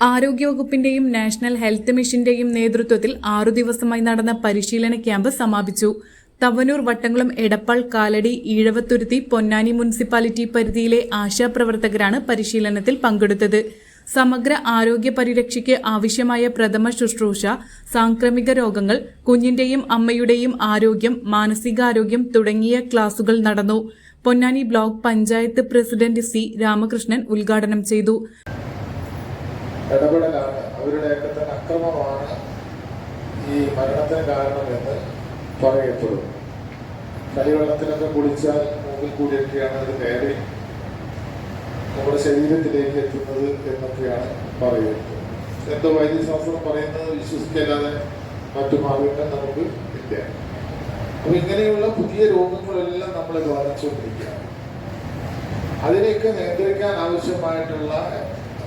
ആരോഗ്യവകുപ്പിന്റെയും national health മിഷന്റെയും നേതൃത്വത്തിൽ ആറു ദിവസമായി നടന്ന പരിശീലന ക്യാമ്പ് സമാപിച്ചു. തവനൂർ വട്ടംകുളം എടപ്പാൾ കാലടി ഈഴവത്തുരുത്തി പൊന്നാനി മുനിസിപ്പാലിറ്റി പരിധിയിലെ ആശാപ്രവർത്തകരാണ് പരിശീലനത്തിൽ പങ്കെടുത്തത്. സമഗ്ര ആരോഗ്യ പരിരക്ഷയ്ക്ക് ആവശ്യമായ പ്രഥമ ശുശ്രൂഷ സാംക്രമിക രോഗങ്ങൾ കുഞ്ഞിന്റെയും അമ്മയുടെയും ആരോഗ്യം മാനസികാരോഗ്യം തുടങ്ങിയ ക്ലാസുകൾ നടന്നു. Ponnani block panchayat president C Ramakrishnan ഉദ്ഘാടനം ചെയ്തു. ഇടപെടലാണ്. അവരുടെയൊക്കെ തന്നെ അക്രമമാണ് ഈ മരണത്തിന് കാരണമെന്ന് പറയപ്പെടും. കരിവെള്ളത്തിലൊക്കെ കുളിച്ചാൽ മൂക്കിൽ കൂടിയൊക്കെയാണ് അത് കയറി നമ്മുടെ ശരീരത്തിലേക്ക് എത്തുന്നത് എന്നൊക്കെയാണ് പറയുന്നത്. എന്തോ വൈദ്യശാസ്ത്രം പറയുന്നത് വിശ്വസിക്കല്ലാതെ മറ്റു മാർഗങ്ങൾ നമുക്ക് ഇല്ല. അപ്പൊ ഇങ്ങനെയുള്ള പുതിയ രോഗങ്ങളെല്ലാം നമ്മൾ ബാധിച്ചുകൊണ്ടിരിക്കുകയാണ്. അതിനെയൊക്കെ നിയന്ത്രിക്കാൻ ആവശ്യമായിട്ടുള്ള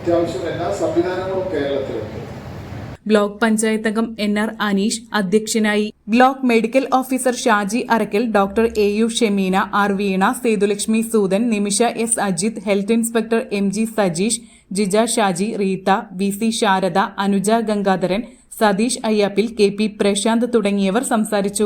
അത്യാവശ്യം എല്ലാ സംവിധാനങ്ങളും കേരളത്തിലുണ്ട്. ബ്ലോക്ക് പഞ്ചായത്ത് അംഗം എൻ ആർ അനീഷ് അധ്യക്ഷനായി. Block medical officer Shaji Arakkal doctor A U Shemeena R Veena Sethulakshmi Soodan Nimisha S Ajith health inspector M G Sajeesh Jija Shaji Reetha V C Sharada Anuja Gangadharan Satheesh Ayyappil K P Prasanth തുടങ്ങിയവർ സംസാരിച്ചു.